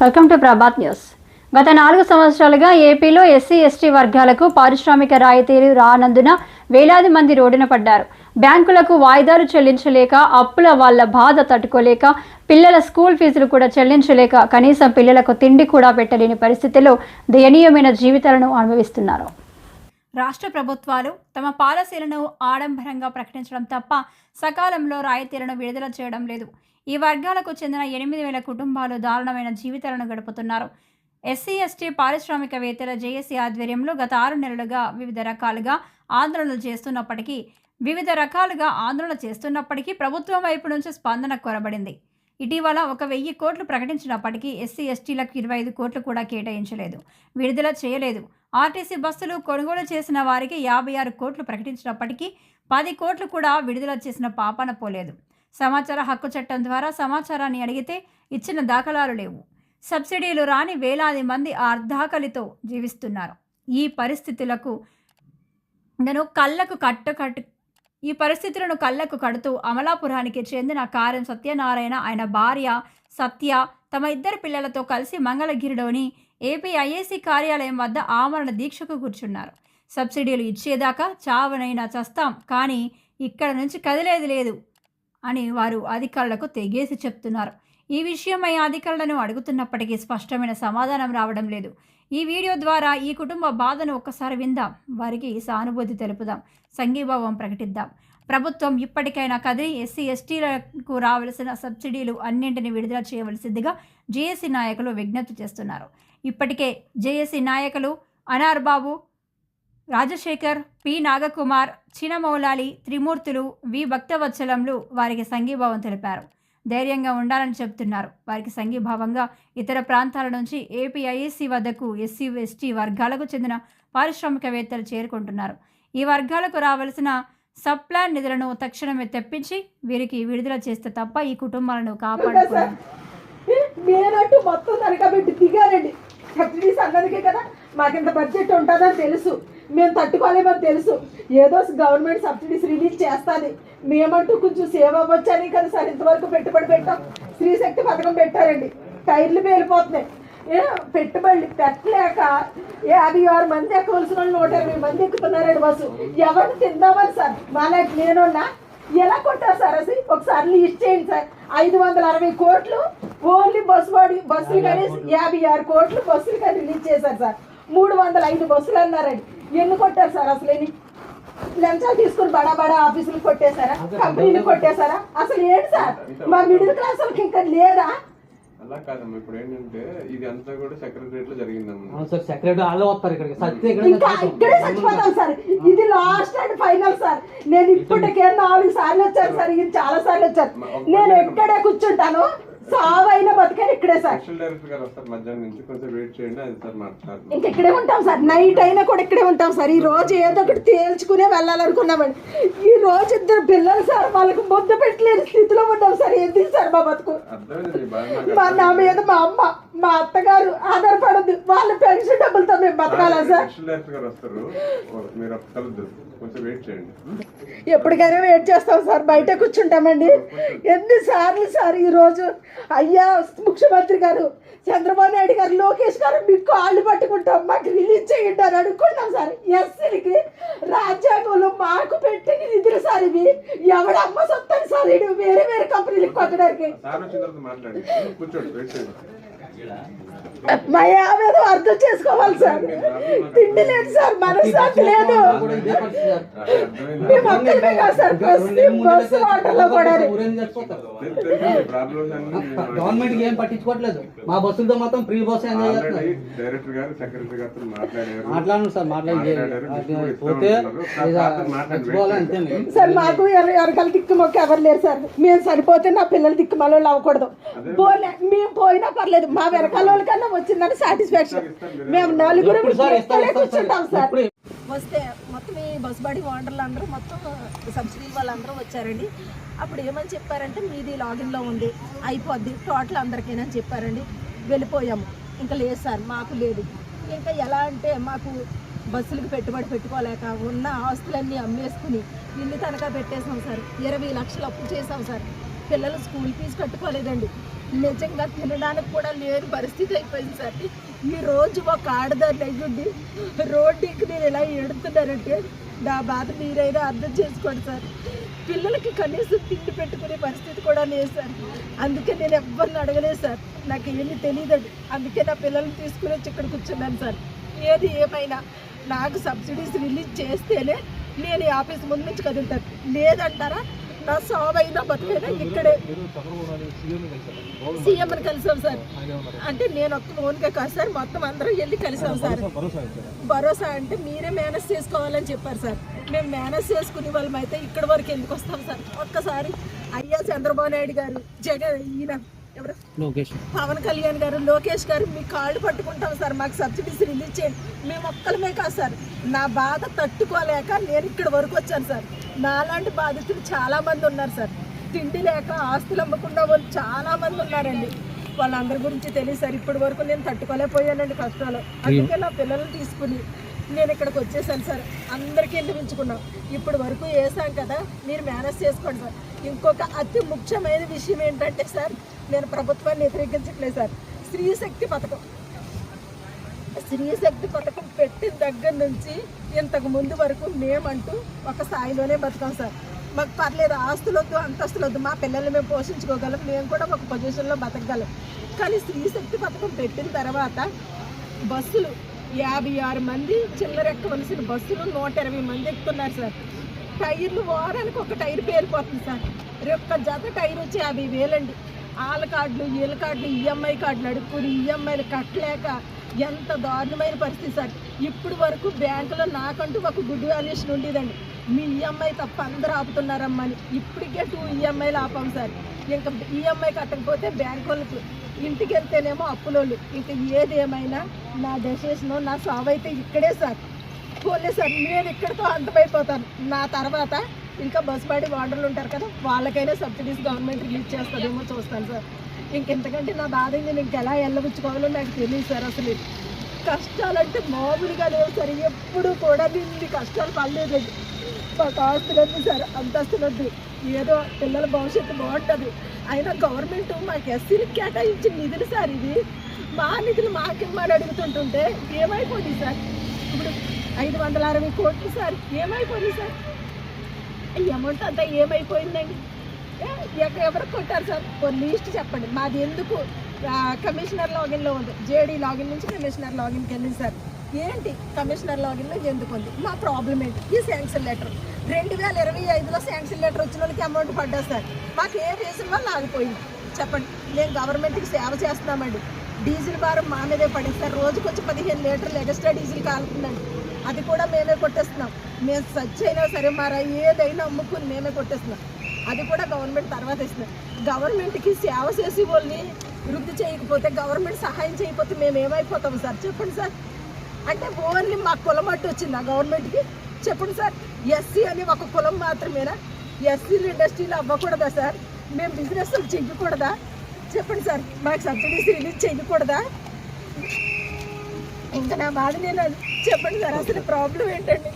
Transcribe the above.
Welcome to Prabhat news గత నాలుగు సంవత్సరాలుగా ఏపీలో ఎస్సీ ఎస్టీ వర్గాలకు పారిశ్రామిక రాయితీలు రానందున వేలాది మంది రోడ్డున పడ్డారు. బ్యాంకులకు వాయిదాలు చెల్లించలేక అప్పుల వాళ్ళ బాధ తట్టుకోలేక పిల్లల స్కూల్ ఫీజులు కూడా చెల్లించలేక కనీసం పిల్లలకు తిండి కూడా పెట్టలేని పరిస్థితిలో దయనీయమైన జీవితాలను అనుభవిస్తున్నారు. రాష్ట్ర ప్రభుత్వాలు తమ పాలసీలను ఆడంబరంగా ప్రకటించడం తప్ప సకాలంలో రాయితీలను విడుదల చేయడం లేదు. ఈ వర్గాలకు చెందిన ఎనిమిది వేల కుటుంబాలు దారుణమైన జీవితాలను గడుపుతున్నారు. ఎస్సీ ఎస్టీ పారిశ్రామికవేత్తల జేఏసీ ఆధ్వర్యంలో గత ఆరు నెలలుగా వివిధ రకాలుగా ఆందోళనలు చేస్తున్నప్పటికీ వివిధ రకాలుగా ఆందోళన చేస్తున్నప్పటికీ ప్రభుత్వం వైపు నుంచి స్పందన కొరబడింది. ఇటీవల ఒక వెయ్యి కోట్లు ప్రకటించినప్పటికీ ఎస్సీ ఎస్టీలకు ఇరవై ఐదు కోట్లు కూడా కేటాయించలేదు. విడుదల చేయలేదు. ఆర్టీసీ బస్సులు కొనుగోలు చేసిన వారికి యాభై ఆరు కోట్లు ప్రకటించినప్పటికీ పది కోట్లు కూడా విడుదల చేసిన పాపన పోలేదు. సమాచార హక్కు చట్టం ద్వారా సమాచారాన్ని అడిగితే ఇచ్చిన దాఖలాలు లేవు. సబ్సిడీలు రాని వేలాది మంది అర్ధాకలితో జీవిస్తున్నారు. ఈ పరిస్థితులకు నేను కళ్ళకు కట్ట కట్టు ఈ పరిస్థితులను కళ్ళకు కడుతూ అమలాపురానికి చెందిన కారం సత్యనారాయణ ఆయన భార్య సత్య తమ ఇద్దరు పిల్లలతో కలిసి మంగళగిరిలోని ఏపీ ఐఏసీ కార్యాలయం వద్ద ఆమరణ దీక్షకు కూర్చున్నారు. సబ్సిడీలు ఇచ్చేదాకా చావనైనా చస్తాం కానీ ఇక్కడ నుంచి కదిలేది లేదు అని వారు అధికారులకు తెగేసి చెప్తున్నారు. ఈ విషయమై అధికారులను అడుగుతున్నప్పటికీ స్పష్టమైన సమాధానం రావడం లేదు. ఈ వీడియో ద్వారా ఈ కుటుంబ బాధను ఒక్కసారి విందాం. వారికి సానుభూతి తెలుపుదాం. సంఘీభావం ప్రకటిద్దాం. ప్రభుత్వం ఇప్పటికైనా కదిలి ఎస్సీ ఎస్టీలకు రావలసిన సబ్సిడీలు అన్నింటినీ విడుదల చేయవలసిందిగా జేఏసీ నాయకులు విజ్ఞప్తి చేస్తున్నారు. ఇప్పటికే జేఏసీ నాయకులు అనార్బాబు రాజశేఖర్ పి. నాగకుమార్ చినమౌలాలి త్రిమూర్తులు వి. భక్తవత్సలంలు వారికి సంఘీభావం తెలిపారు. ధైర్యంగా ఉండాలని చెప్తున్నారు వారికి సంఘీభావంగా ఇతర ప్రాంతాల నుంచి ఏపీ ఐఎస్సీ వద్దకు ఎస్సీ ఎస్టీ వర్గాలకు చెందిన పారిశ్రామికవేత్తలు చేరుకుంటున్నారు. ఈ వర్గాలకు రావలసిన సబ్ నిధులను తక్షణమే తెప్పించి వీరికి విడుదల చేస్తే తప్ప ఈ కుటుంబాలను కాపాడుకోవడం నేనంటూ మొత్తం తనకబెట్టి దిగానండి. సబ్సిడీస్ అన్నదికే కదా మాకింత బడ్జెట్ ఉంటుందని తెలుసు. మేము తట్టుకోలేమని తెలుసు. ఏదో గవర్నమెంట్ సబ్సిడీస్ రిలీజ్ చేస్తుంది. మేమంటూ కొంచెం సేవ్ అవ్వచ్చని కదా సార్ ఇంతవరకు పెట్టుబడి పెట్టాం. స్త్రీశక్తి పథకం పెట్టారండి. టైర్లు పేలిపోతున్నాయి. ఏ పెట్టుబడి పెట్టలేక యాభై ఆరు మంది ఎక్కవలసిన వాళ్ళు నూట ఇరవై మంది ఎక్కుతున్నారండి బస్సు. ఎవరిని తిందామని సార్? వాళ్ళకి నేనున్నా ఎలా కొట్టారు సార్ అసలు ఒకసారి లిస్ట్ చేయండి సార్. ఐదు వందల అరవై కోట్లు ఓన్లీ బస్సు బాడీ బస్సులు కానీ యాభై ఆరు కోట్లు బస్సులు కానీ రిలీజ్ చేశారు సార్. మూడు వందల ఐదు బస్సులు అన్నారండి. ఎన్ని కొట్టారు సార్ అసలు ఎన్ని? లంచాలు తీసుకుని బడా బడా ఆఫీసులు కొట్టేశారా? కంపెనీలు కొట్టేశారా? అసలు ఏంటి సార్? మా మిడిల్ క్లాస్ వాళ్ళకి ఇంకా లేదా? అలా కాదమ్మా. ఇప్పుడు ఏంటంటే ఇది అంతా కూడా సెక్రటరియట్లో జరిగిందమ్మా. అవును సార్ సెక్రటరీ వాళ్ళే వస్తారు ఇక్కడికి. సత్య ఇక్కడ ఇంకా ఇక్కడే చచ్చిపోతాం సార్. ఇది లాస్ట్ అండ్ ఫైనల్ సార్. నేను ఇప్పటికే నాలుగు సార్లు వచ్చాను సార్. ఇది చాలా సార్లు వచ్చాను. నేను ఎక్కడే కూర్చుంటాను. సావైన బతికాను ఇక్కడే సార్. డైరెక్టర్ గారు వస్తారు మధ్యాహ్నం నుంచి. కొంచెం వెయిట్ చేయండి అది సార్ ఇంక ఇక్కడే ఉంటాం సార్. నైట్ అయినా కూడా ఇక్కడే ఉంటాం సార్. ఈ రోజు ఏదో ఒకటి తేల్చుకునే వెళ్ళాలనుకున్నామండి. ఈ రోజు ఇద్దరు పిల్లలు సార్ వాళ్ళకి ముద్ద పెట్టలేని స్థితిలో ఉన్నాం సార్. ఎందుకు సార్ మా బతుకు? మీ నా మీద మా అమ్మ మా అత్తగారు ఆధారపడదు. వాళ్ళ పెన్షన్ డబ్బులతో మేము బతకాలా సార్ డైరెక్టర్ గారు వస్తారు. మీరు కొంచెం వెయిట్ చేయండి. ఎప్పటికైనా వెయిట్ చేస్తాం సార్ బయట కూర్చుంటామండి. ఎన్నిసార్లు సార్ ఈరోజు అయ్యా ముఖ్యమంత్రి గారు చంద్రబాబు నాయుడు గారు లోకేష్ గారు మీకు కాళ్ళు పట్టుకుంటాం మాకు రిలీజ్ చేయండి అని అనుకున్నాం సార్. ఎస్సీలకి రాజ్యాంగంలో మాకు పెట్టిన నిధులు సార్ ఇవి. ఎవడ అమ్మ సొత్తని సార్ వేరే వేరే కంపెనీలకు కొట్టడానికి. మా అర్థం చేసుకోవాలి సార్. తిండి లేదు సార్ మనశ్శాంతి లేదు. మేము ఒక్కరిమే కాదు సార్ వాటర్లో కూడా గవర్నమెంట్ ఏం పట్టించుకోవట్లేదు. మా బస్సులతో మొత్తం ఫ్రీ బస్ ఎంజాయ్ చేస్తున్నారు. డైరెక్టర్ గారు సెక్రటరీ గారితో మాట్లాడారు. మాట్లాడను సార్ మాట్లాడి పోతే. సార్ మాకు ఎర- ఎరకల దిక్కుమొక్క ఎవరు లేరు సార్. మేము సరిపోతే నా పిల్లలు దిక్కుమాల అవ్వకూడదు పోలే మేము పోయినా పర్లేదు. మా వెనకాల వాళ్ళకన్నా వచ్చిందని సాటిస్ఫాక్షన్ మేము నలుగురు కూర్చుంటాం సార్. వస్తే మొత్తం ఈ బస్ బాడీ ఓనర్లు అందరూ మొత్తం సబ్సిడీ వాళ్ళందరూ వచ్చారండి. అప్పుడు ఏమని చెప్పారంటే మీది లాగిన్లో ఉంది అయిపోద్ది టోటల్ అందరికీనా అని చెప్పారండి. వెళ్ళిపోయాము. ఇంకా లేదు సార్ మాకు లేదు. ఇంకా ఎలా అంటే మాకు బస్సులకు పెట్టుబడి పెట్టుకోలేక ఉన్న ఆస్తులన్నీ అమ్మేసుకుని ఇల్లు తనఖా పెట్టేసాం సార్. ఇరవై లక్షలు అప్పు చేసాం సార్. పిల్లలు స్కూల్ ఫీజు కట్టుకోలేదండి. నిజంగా తినడానికి కూడా లేని పరిస్థితి అయిపోయింది సార్. ఈ రోజు ఒక ఆడదాన్ని అయ్యుండి రోడ్డుకి నేను ఇలా ఎడుతున్నారంటే నా బాధ మీరైనా అర్థం చేసుకోండి సార్. పిల్లలకి కనీసం తిండి పెట్టుకునే పరిస్థితి కూడా లేదు సార్. అందుకే నేను ఎవ్వరిని అడగలేదు సార్. నాకు ఏమీ తెలియదండి అందుకే నా పిల్లల్ని తీసుకుని వచ్చి ఇక్కడ కూర్చున్నాను సార్. ఏది ఏమైనా నాకు సబ్సిడీస్ రిలీజ్ చేస్తేనే నేను ఈ ఆఫీస్ ముందు నుంచి కదులుతాను. లేదంటారా? నా సావైనా బతుకైనా ఇక్కడే సీఎంని కలిసాం సార్. అంటే నేను ఒక్క ఓన్గా కాదు సార్ మొత్తం అందరం వెళ్ళి కలిసాం సార్. భరోసా అంటే మీరే మేనేజ్ చేసుకోవాలని చెప్పారు సార్. మేము మేనేజ్ చేసుకునే వాళ్ళం అయితే ఇక్కడ వరకు ఎందుకు వస్తాం సార్? ఒక్కసారి అయ్యా చంద్రబాబు నాయుడు గారు జగన్ ఈయన ఎవరు? పవన్ కళ్యాణ్ గారు లోకేష్ గారు మీ కాళ్ళు పట్టుకుంటాం సార్ మాకు సబ్సిడీస్ రిలీజ్ చేయండి. మేము ఒక్కలమే కాదు సార్. నా బాధ తట్టుకోలేక నేను ఇక్కడ వరకు వచ్చాను సార్. నాలాంటి బాధితులు చాలామంది ఉన్నారు సార్. తిండి లేక ఆస్తులు అమ్మకుండా వాళ్ళు చాలామంది ఉన్నారండి. వాళ్ళందరి గురించి తెలియదు సార్. ఇప్పటి వరకు నేను తట్టుకోలేకపోయానండి కష్టాలు. అందుకే నా పిల్లల్ని తీసుకుని నేను ఇక్కడికి వచ్చేసాను సార్. అందరికీ ఇంటిపించుకున్నాం ఇప్పటి వరకు వేసాం కదా మీరు మేనేజ్ చేసుకోండి సార్. ఇంకొక అతి ముఖ్యమైన విషయం ఏంటంటే సార్ నేను ప్రభుత్వాన్ని వ్యతిరేకించట్లేదు సార్. స్త్రీ శక్తి పథకం. స్త్రీ శక్తి పథకం పెట్టిన దగ్గర నుంచి ఇంతకు ముందు వరకు మేమంటూ ఒక స్థాయిలోనే బతుకాం సార్. మాకు పర్లేదు ఆస్తులొద్దు వద్దు అంతస్తులు వద్దు మా పిల్లల్ని మేము పోషించుకోగలం మేము కూడా ఒక పొజిషన్లో బతకగలం. కానీ స్త్రీ శక్తి పథకం పెట్టిన తర్వాత బస్సులు యాభై ఆరు మంది చిల్లర ఎక్కవలసిన బస్సులు నూట ఇరవై మంది ఎక్కుతున్నారు సార్. టైర్లు వారానికి ఒక టైర్ పేరిపోతుంది సార్. రేపు జత టైర్ వచ్చి యాభై వేలండి. ఆల కార్డులు వీళ్ళ కార్డులు ఈఎంఐ కార్డులు అడుక్కుని ఈఎంఐలు కట్టలేక ఎంత దారుణమైన పరిస్థితి సార్. ఇప్పుడు వరకు బ్యాంకులో నాకంటూ ఒక గుడ్ వాల్యుయేషన్ ఉండేదండి. మీ ఈఎంఐ తప్ప అందరూ ఆపుతున్నారమ్మని ఇప్పటికే టూ ఈఎంఐలు ఆపాం సార్. ఇంకా ఈఎంఐ కట్టకపోతే బ్యాంక్ వాళ్ళకి ఇంటికి వెళ్తేనేమో అప్పులోళ్ళు. ఇంకా ఏదేమైనా నా డెసిషన్ నా సావు అయితే ఇక్కడే సార్. పోలే సార్ నేను ఇక్కడితో అంతమైపోతాను. నా తర్వాత ఇంకా బస్ బాడీ వాడర్లు ఉంటారు కదా వాళ్ళకైనా సబ్సిడీస్ గవర్నమెంట్ రిలీజ్ చేస్తుందేమో చూస్తాను సార్. ఇంకెంతకంటే నా బాధ నేను ఇంకెలా వెళ్ళబుచ్చుకోవాలో నాకు తెలియదు సార్ అసలు. కష్టాలంటే మామూలుగా లేవు సార్ ఎప్పుడు కూడా నేను కష్టాలు పడలేదండి మాకు ఆస్తులొద్దు సార్ అంతస్తులొద్దు ఏదో పిల్లల భవిష్యత్తు బాగుంటుంది. అయినా గవర్నమెంట్ మాకు ఎస్సీలకు కేటాయించిన నిధులు సార్ ఇది మా నిధులు మాకిమ్మని అడుగుతుంటుంటే ఏమైపోయింది సార్? ఇప్పుడు ఐదు వందల అరవై కోట్లు సార్ ఏమైపోయింది సార్? ఈ అమౌంట్ అంతా ఏమైపోయిందండి? ఏ, ఎక్క- కొట్టారు సార్? ఒక లిస్ట్ చెప్పండి. మాది ఎందుకు? కమిషనర్ లాగిన్లో ఉంది. జేడీ లాగిన్ నుంచి కమిషనర్ లాగిన్కి వెళ్ళింది సార్. ఏంటి? కమిషనర్ లాగిన్లో ఎందుకు ఉంది? మా ప్రాబ్లం ఏంటి? ఈ శాంక్షన్ లెటర్. రెండు వేల ఇరవై ఐదులో శాంక్షన్ లెటర్ వచ్చిన వాళ్ళకి అమౌంట్ పడ్డా సార్. మాకు ఏ రీజన్ వల్ల ఆగిపోయింది? చెప్పండి. మేము గవర్నమెంట్కి సేవ చేస్తున్నామండి. డీజిల్ భారం మా మీదే పడింది సార్. రోజుకొచ్చి పదిహేను లీటర్లు ఎక్స్ట్రా డీజిల్ కాలుతుందండి. అది కూడా మేమే కొట్టేస్తున్నాం. మేము సర్చ్ అయినా సరే మరి ఏదైనా అమ్ముకుని మేమే కొట్టేస్తున్నాం. అది కూడా గవర్నమెంట్ తర్వాత ఇస్తున్నాం గవర్నమెంట్కి సేవ చేసి వాళ్ళని వృద్ధి చేయకపోతే గవర్నమెంట్ సహాయం చేయకపోతే మేము ఏమైపోతాం సార్? చెప్పండి సార్. అంటే ఓన్లీ మా కులం అడ్డు వచ్చిందా గవర్నమెంట్కి? చెప్పండి సార్. ఎస్సీ అని ఒక కులం మాత్రమేనా? ఎస్సీలు ఇండస్ట్రీలు అవ్వకూడదా సార్? మేము బిజినెస్ చెయ్యకూడదా చెప్పండి సార్. మాకు సబ్సిడీస్ రిలీజ్ చేయకూడదా? ఇంకా నా బాధ నేను చెప్పండి సార్. అసలు ప్రాబ్లం ఏంటండి?